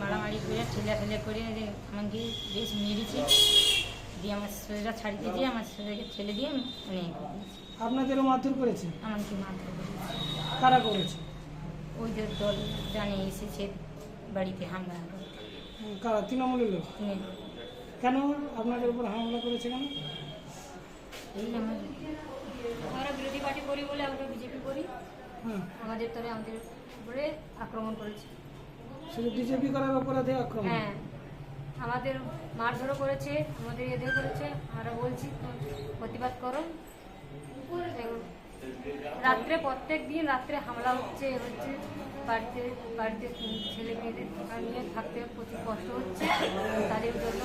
মারামারি করে ঠেলা ঠেলে করে আমাকে বেশ মেরেছে। দিয়ে আমার শরীরটা ছাড়িয়ে দিয়ে আমার শরীরকে ঠেলে দিয়ে মানে আপনাদেরও মারধর করেছে? আমাকে মারধর করেছে। কারা করেছে? ওই যে দল জানে এসেছে বাড়িতে হামলা কারা? তৃণমূলের লোক? কেন আপনাদের উপর হামলা করেছে কেন? এই আমার আমরা বিরোধী পার্টি করি বলে আমরা বিজেপি করি। হ্যাঁ। আমাদের তরে আমাদের উপরে আক্রমণ করেছে। শুধু বিজেপি করার অপরাধে আক্রমণ? হ্যাঁ আমাদের মারধরও করেছে আমাদের এদের করেছে আমরা বলছি তো প্রতিবাদ করো। রাত্রে প্রত্যেক দিন রাত্রে হামলা হচ্ছে এ হচ্ছে বাড়িতে বাড়িতে ছেলে মেয়েদের থাকা নিয়ে থাকতে প্রচুর কষ্ট হচ্ছে। তাদের জন্য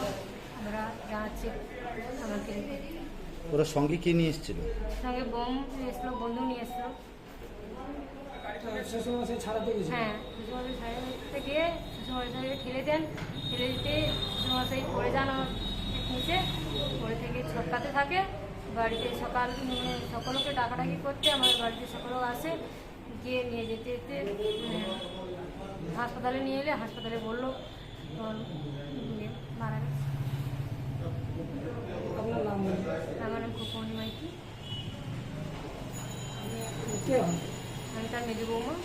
আমরা জানাচ্ছি আমাকে ওরা সঙ্গে কে নিয়ে এসেছিল? সঙ্গে বোম নিয়ে এসলো বন্ধু নিয়ে এসলো গেছে হ্যাঁ গিয়ে শ্বশুরমশাইকে ঠেলে দেন। ঠেলে দিতে শ্বশুরমশাই পড়ে যান আমার নিচে। পড়ে থেকে ছটকাতে থাকে। বাড়িতে সকাল সকলকে ডাকাডাকি করতে আমাদের বাড়িতে সকলেও আসে। গিয়ে নিয়ে যেতে যেতে হাসপাতালে নিয়ে এলে হাসপাতালে বলল মারা গেছে। আমার নাম কে? হন আমি তার মেজু বৌমা।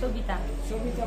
সবিতা। সবিতা।